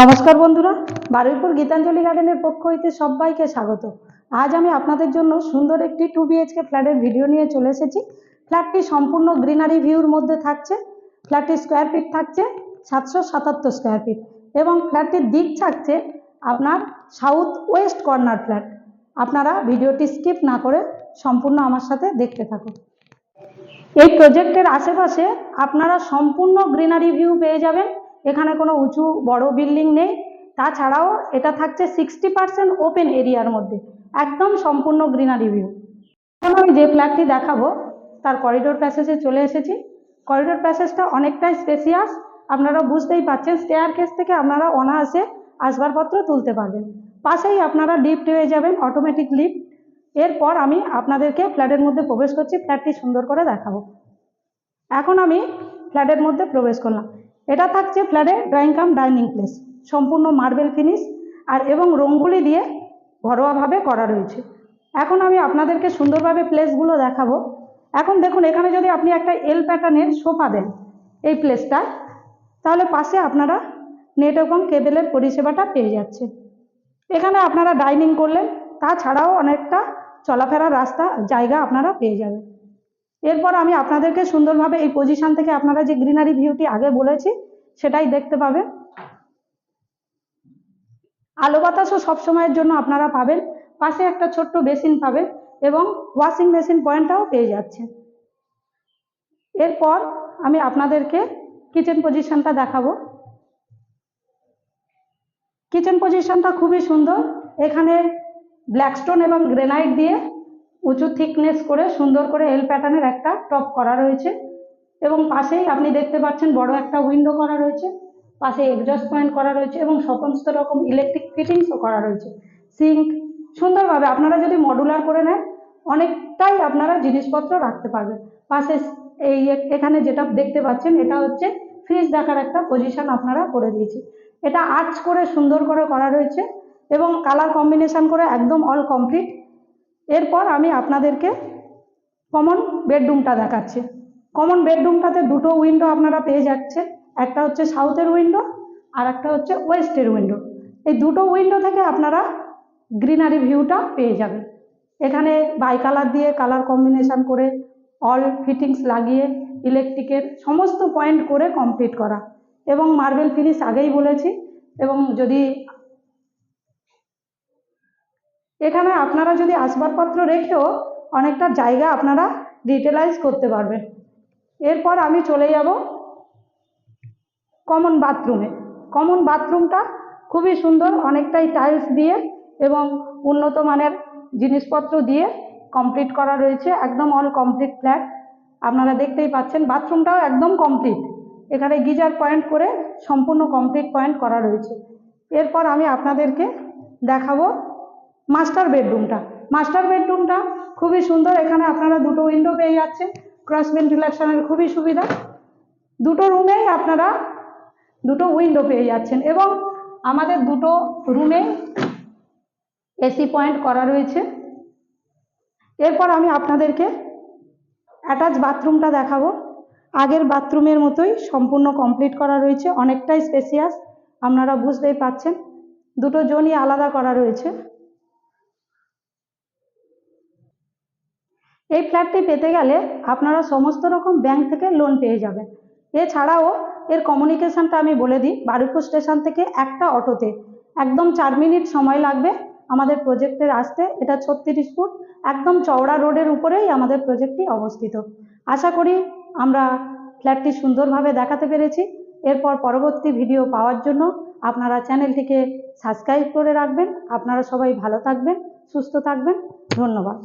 নমস্কার বন্ধুরা, বারুইপুর গীতাঞ্জলি গার্ডেনের পক্ষ হইতে সবাইকে স্বাগত। আজ আমি আপনাদের জন্য সুন্দর একটি টু বিএইচকে ফ্ল্যাটের ভিডিও নিয়ে চলে এসেছি। ফ্ল্যাটটি সম্পূর্ণ গ্রিনারি ভিউর মধ্যে থাকছে ফ্ল্যাটটির স্কোয়ার ফিট থাকছে, সাতশো সাতাত্তর স্কোয়ার ফিট এবং ফ্ল্যাটটির দিক থাকছে আপনার সাউথ ওয়েস্ট কর্নার ফ্ল্যাট আপনারা ভিডিওটি স্কিপ না করে সম্পূর্ণ আমার সাথে দেখতে থাকুন। এই প্রজেক্টের আশেপাশে আপনারা সম্পূর্ণ গ্রিনারি ভিউ পেয়ে যাবেন। এখানে কোনো উঁচু, বড় বিল্ডিং নেই। তাছাড়াও এটা থাকছে সিক্সটি পার্সেন্ট ওপেন এরিয়ার মধ্যে। একদম সম্পূর্ণ গ্রিনারি ভিউ এখন আমি যে ফ্ল্যাটটি দেখাবো, তার করিডোর প্যাসেজে চলে এসেছি। করিডোর প্যাসেজটা অনেকটাই স্পেসিয়াস আপনারা বুঝতেই পাচ্ছেন স্টেয়ার কেস থেকে আপনারা অনায়াসে আসবাবপত্র তুলতে পারবেন। পাশেই আপনারা লিফট হয়ে যাবেন অটোমেটিক লিফট এরপর আমি আপনাদেরকে ফ্ল্যাটের মধ্যে প্রবেশ করছি। ফ্ল্যাটটি সুন্দর করে দেখাবো। এখন আমি ফ্ল্যাটের মধ্যে প্রবেশ করলাম। এটা থাকছে ফ্ল্যাটে ড্রয়িং কাম, ডাইনিং প্লেস। সম্পূর্ণ মার্বেল ফিনিশ আর এবং রঙগুলি দিয়ে ঘরোয়াভাবে করা রয়েছে। এখন আমি আপনাদেরকে সুন্দরভাবে প্লেসগুলো দেখাবো। এখন দেখুন, এখানে যদি আপনি একটা এল প্যাটার্নের সোফা দেন এই প্লেসটায় তাহলে পাশে আপনারা নেট এবং কেবেলের পরিষেবাটা পেয়ে যাচ্ছে এখানে আপনারা ডাইনিং করলেন, তাছাড়াও অনেকটা চলাফেরার রাস্তা, জায়গা আপনারা পেয়ে যাবেন। এরপর আমি আপনাদেরকে সুন্দরভাবে এই পজিশন থেকে আপনারা যে গ্রিনারি ভিউটি আগে বলেছি, সেটাই দেখতে পাবেন। আলো বাতাসও সবসময়ের জন্য আপনারা পাবেন। পাশে একটা ছোট্ট বেসিন পাবেন এবং ওয়াশিং মেশিন পয়েন্টটাও পেয়ে যাচ্ছেন এরপর আমি আপনাদেরকে কিচেন পজিশনটা দেখাবো। কিচেন পজিশনটা খুবই সুন্দর। এখানে ব্ল্যাকস্টোন এবং গ্রেনাইট দিয়ে উঁচু থিকনেস করে সুন্দর করে এল প্যাটার্নের একটা টপ করা রয়েছে। এবং পাশেই আপনি দেখতে পাচ্ছেন বড় একটা উইন্ডো করা রয়েছে। পাশে এক্সজস্ট পয়েন্ট করা রয়েছে এবং সমস্ত রকম ইলেকট্রিক ফিটিংসও করা রয়েছে। সিঙ্ক সুন্দরভাবে আপনারা যদি মডুলার করে নেন, অনেকটাই আপনারা জিনিসপত্র রাখতে পারবেন। পাশে এই এখানে যেটা দেখতে পাচ্ছেন, এটা হচ্ছে ফ্রিজ রাখার একটা পজিশন আপনারা করে দিয়েছি। এটা আর্চ করে সুন্দর করে করা রয়েছে এবং কালার কম্বিনেশন করে একদম অল কমপ্লিট এরপর আমি আপনাদেরকে কমন বেডরুমটা দেখাচ্ছি। কমন বেডরুমটাতে দুটো উইন্ডো আপনারা পেয়ে যাচ্ছে। একটা হচ্ছে সাউথের উইন্ডো আর একটা হচ্ছে ওয়েস্টের উইন্ডো এই দুটো উইন্ডো থেকে আপনারা গ্রিনারি ভিউটা পেয়ে যাবেন। এখানে বাই কালার দিয়ে কালার কম্বিনেশন করে অল ফিটিংস লাগিয়ে ইলেকট্রিকের সমস্ত পয়েন্ট করে কমপ্লিট করা। এবং মার্বেল ফিনিশ আগেই বলেছি। এবং যদি এখানে আপনারা যদি আসবাবপত্র রেখেও অনেকটা জায়গা আপনারা ডিটেলাইজ করতে পারবেন। এরপর আমি চলে যাব কমন বাথরুমে কমন বাথরুমটা খুবই সুন্দর, অনেকটাই টাইলস দিয়ে এবং উন্নত মানের জিনিসপত্র দিয়ে কমপ্লিট করা রয়েছে, একদম অল কমপ্লিট ফ্ল্যাট আপনারা দেখতেই পাচ্ছেন বাথরুমটাও একদম কমপ্লিট এখানে গিজার পয়েন্ট করে সম্পূর্ণ কমপ্লিট পয়েন্ট করা রয়েছে। এরপর আমি আপনাদেরকে দেখাবো মাস্টার বেডরুমটা মাস্টার বেডরুমটা খুবই সুন্দর। এখানে আপনারা দুটো উইন্ডো পেয়ে যাচ্ছেন। ক্রস ভেন্টিলেশনের খুবই সুবিধা। দুটো রুমেই আপনারা দুটো উইন্ডো পেয়ে যাচ্ছেন এবং আমাদের দুটো রুমে এসি পয়েন্ট করা রয়েছে। এরপর আমি আপনাদেরকে অ্যাটাচ বাথরুমটা দেখাবো। আগের বাথরুমের মতোই সম্পূর্ণ কমপ্লিট করা রয়েছে। অনেকটাই স্পেসিয়াস আপনারা বুঝতেই পাচ্ছেন। দুটো জোনই আলাদা করা রয়েছে। এই ফ্ল্যাটটি পেতে গেলে আপনারা সমস্ত রকম ব্যাংক থেকে লোন পেয়ে যাবেন। এছাড়াও এর কমিউনিকেশানটা আমি বলে দিই, বারুইপুর স্টেশন থেকে একটা অটোতে। একদম চার মিনিট সময় লাগবে আমাদের প্রজেক্টের আসতে, এটা ছত্রিশ ফুট, একদম চওড়া রোডের উপরেই আমাদের প্রজেক্টটি অবস্থিত। আশা করি আমরা ফ্ল্যাটটি সুন্দরভাবে দেখাতে পেরেছি। এরপর পরবর্তী ভিডিও পাওয়ার জন্য আপনারা চ্যানেলটিকে সাবস্ক্রাইব করে রাখবেন। আপনারা সবাই ভালো থাকবেন, সুস্থ থাকবেন। ধন্যবাদ।